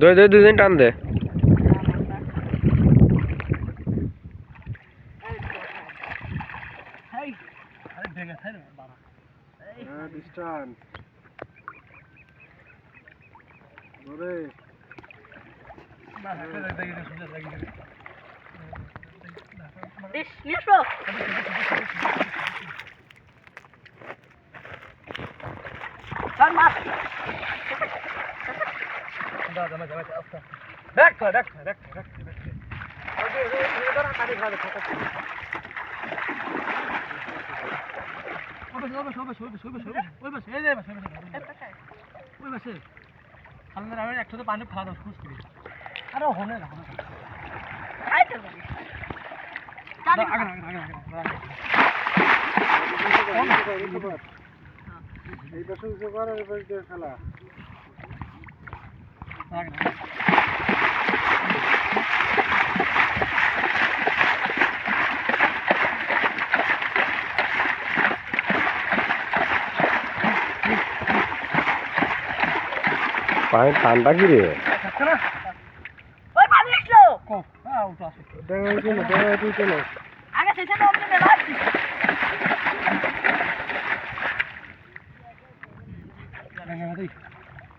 দই দই দুদিন টান দে। ধরে বেশ নিয়ে আসব চল মাছ দেখ দেখ দেখ দেখ একসাথে পানি ফেলা দাও খুশ করি। আরে হনে না আগে আগে আগে আগে এই দিয়ে খেলা পানি ঠান্ডা কি রে? ওই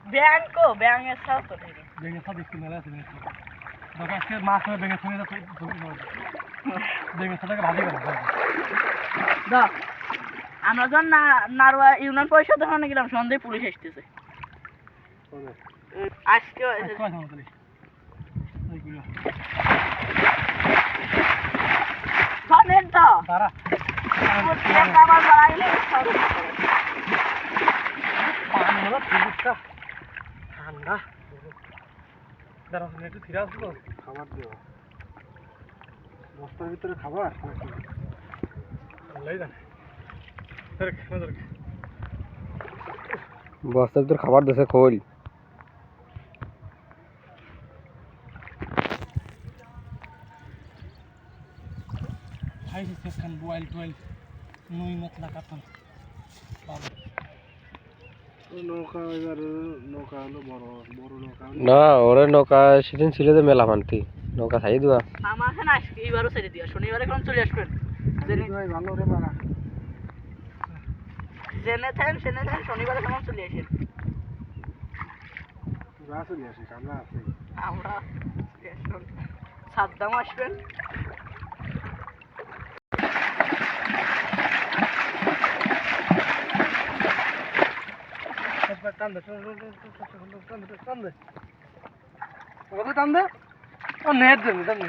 তো সব একটু মেলা আছে মাছ সঙ্গে সাথে ভাজি করে। দাও। আমরা যখন নারোয়া ইউনিয়ন পরিষদ ওখানে গেলাম সন্ধ্যায় পুলিশ আসতেছে। আজকে শোনেন তো। তারা? বাড়াইলে ফ্রিজটা ঠান্ডা দাঁড়াও একটু ফিরে আসব খাবার দেবো। বস্তার ভিতরে খাবার? ভালোই জানে। বস্তার ভিতর খাবার দিছে খোল। খাইছি সেখান বয়েল টয়েল নুই মতলা কাতন নৌকা এবার নৌকা হলো বড় বড় নৌকা না ওরে নৌকা সেদিন ছিল তো মেলা মানতি। নৌকা ছাই দেওয়া আমার এখানে আজকে এইবারও ছেড়ে দিও শনিবারে কোন চলে আসবেন। ভালো রে বাড়া। জেনে থাকেন সেনে থাকেন শনিবারে কেমন চলে আসেন। তোরা চলে আসিস আমরা আছি। আমরা সাদ্দাম আসবেন। টান দে টান দে টান দে কত টান দে ও নেট দে টান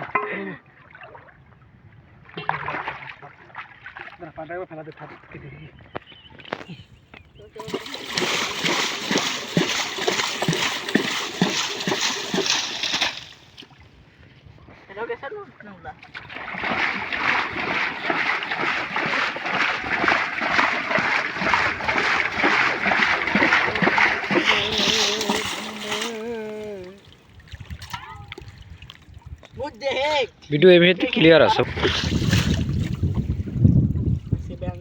ফেলা ভিডিও এই ভিতরে ক্লিয়ার আছে। সে ব্যাংক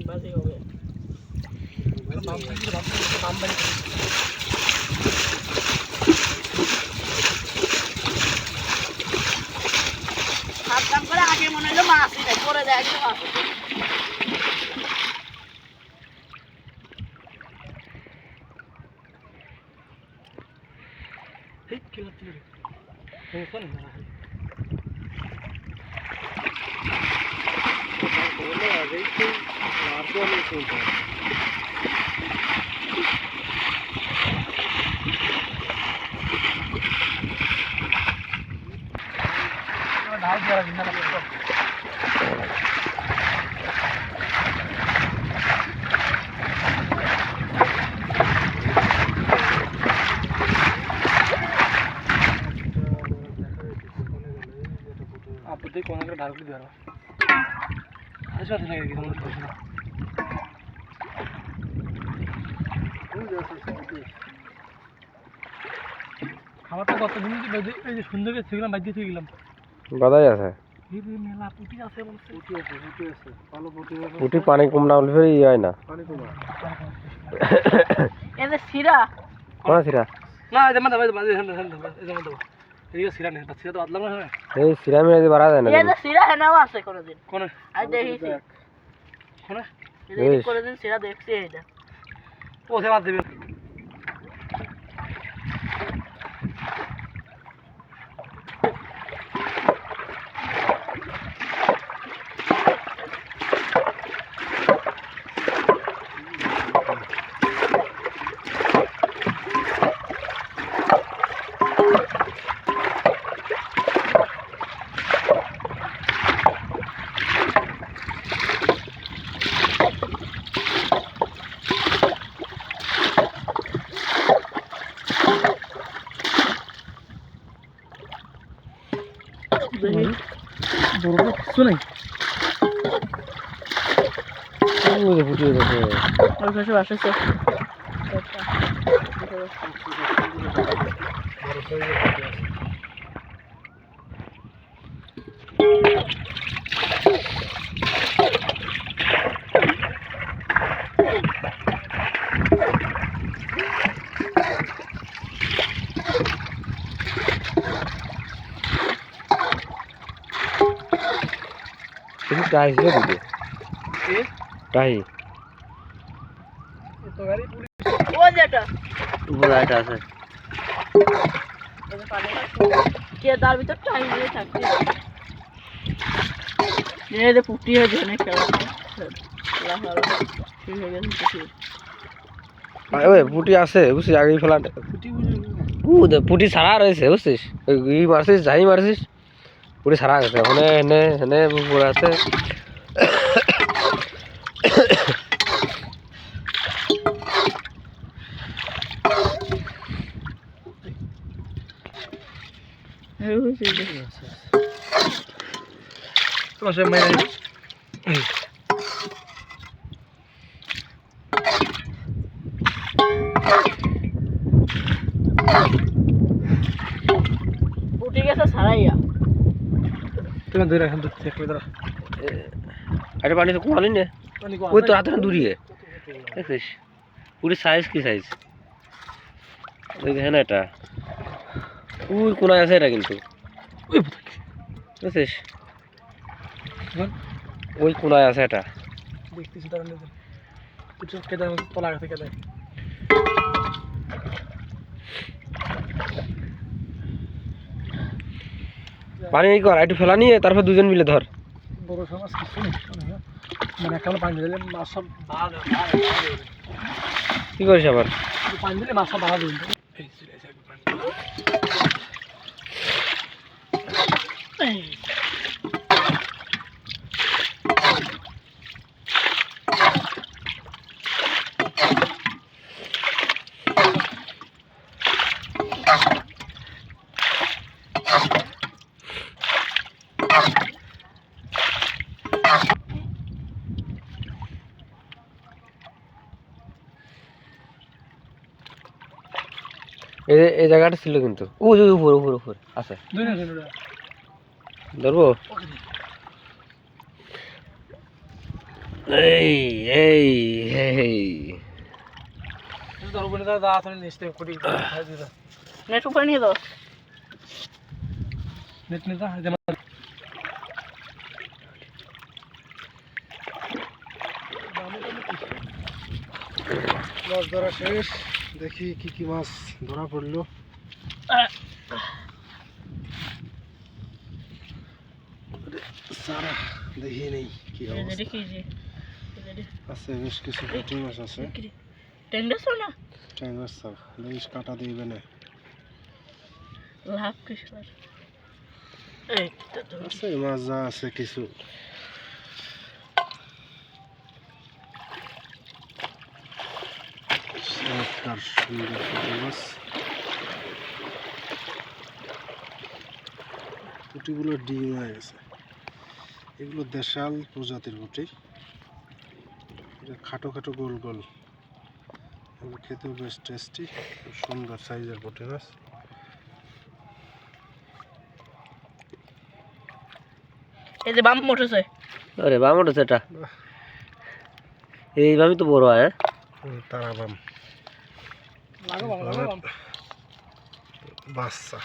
বাজে হবে সাবধান করে আগে মনে হলো মাছই নাই পরে দেখ মাছ আছে। এই কি হচ্ছে রে ও কোন না বলে আগেই তো মারতে আমি শুনতে ঢাল দেওয়া জিনিস না আপত্তি কোন করে ঢাল করে দেওয়া আসবে না কি তোমার প্রশ্ন খাবারটা কত দিন এই যে সুন্দর করে সেগুলো বাইর দিয়ে গেলাম বাদাই আছে এই যে মেলা পুটি পানি কম না হলে ফের ই হয় না। পানি কমা এই যে শিরা। কোন সিরা না এই যে মাথা হ্যান্ড হ্যান্ড এই যে মাথা। এই যে সিরা নেই সিরা তো বাদলাম না এই সিরামে যদি বাড়া এই যে সিরা আছে কোনোদিন। কোনে? আজ দেখিছি। কোনে? এই বেশ। সিরা দেখছি এইটা ও সে মাত দিবে দেখি কিছু নাই ফুটিয়ে গেছে ওই পাশে বাসাচ্ছে কিন্তু টাই ছিল কি? টাই। তো গাড়ি পুলিশ ওই যেটা। একটা আছে। কে তার ভিতর টাইম দিয়ে থাকছে এই যে পুটি হয়ে হয়ে গেছে পুটি। ওই পুটি আছে বুঝছিস? আগেই ফেলা পুটি ছাড়া রয়েছে বুঝছিস? মারছিস যাই মারছিস। পুটি ছাড়া গেছে। ওখানে হেনে হেনে পুকুর আছে। যে। তো সে গেছে ছাড়াইয়া তুমি ধরে এখন করে আরে পানি তো কমালি না। ওই তো হাতে দূরিয়ে। দেখছিস? পুরি সাইজ কি সাইজ ওই দেখেন এটা। ওই কোনায় আছে এটা কিন্তু। ওই ওই কোনায় আছে এটা। দেখতেছি তারা নিজে কিছু কেটে তোলা গেছে কেটে পানি কর একটু ফেলা নিয়ে তারপর দুজন মিলে ধর। বড় সমাজ কিছু মানে একটা পানি দিলে মাছ সব কি করিস আবার? পানি দিলে মাছ সব বাড়া এই জায়গাটা ছিল কিন্তু। ও যে উপর উপর উপর। আছে। না ধরবো? এই এই এই। তোর উপরে দাদা আসলে কোটি নেট দাও। নেট নিদা মাছ ধরা শেষ। দেখি কি কি মাছ ধরা পড়ল। সারা দেখি নেই কি আছে বেশ কিছু পুঁটি মাছ আছে। না? কাটা দিবে না। লাভ আছে মাছ যা আছে কিছু। চমৎকার সুন্দর পুঁটি মাছ। পুঁটিগুলো ডিম হয়ে গেছে। এগুলো দেশাল প্রজাতির পুঁটি এটা খাটো খাটো গোল গোল। এগুলো খেতেও বেশ টেস্টি খুব সুন্দর সাইজের পুঁটি মাছ। এই যে বাম উঠেছে। আরে বাম উঠেছে এটা। এই বামই তো বড় হয় হ্যাঁ? তারা বাম। বাচ্চা।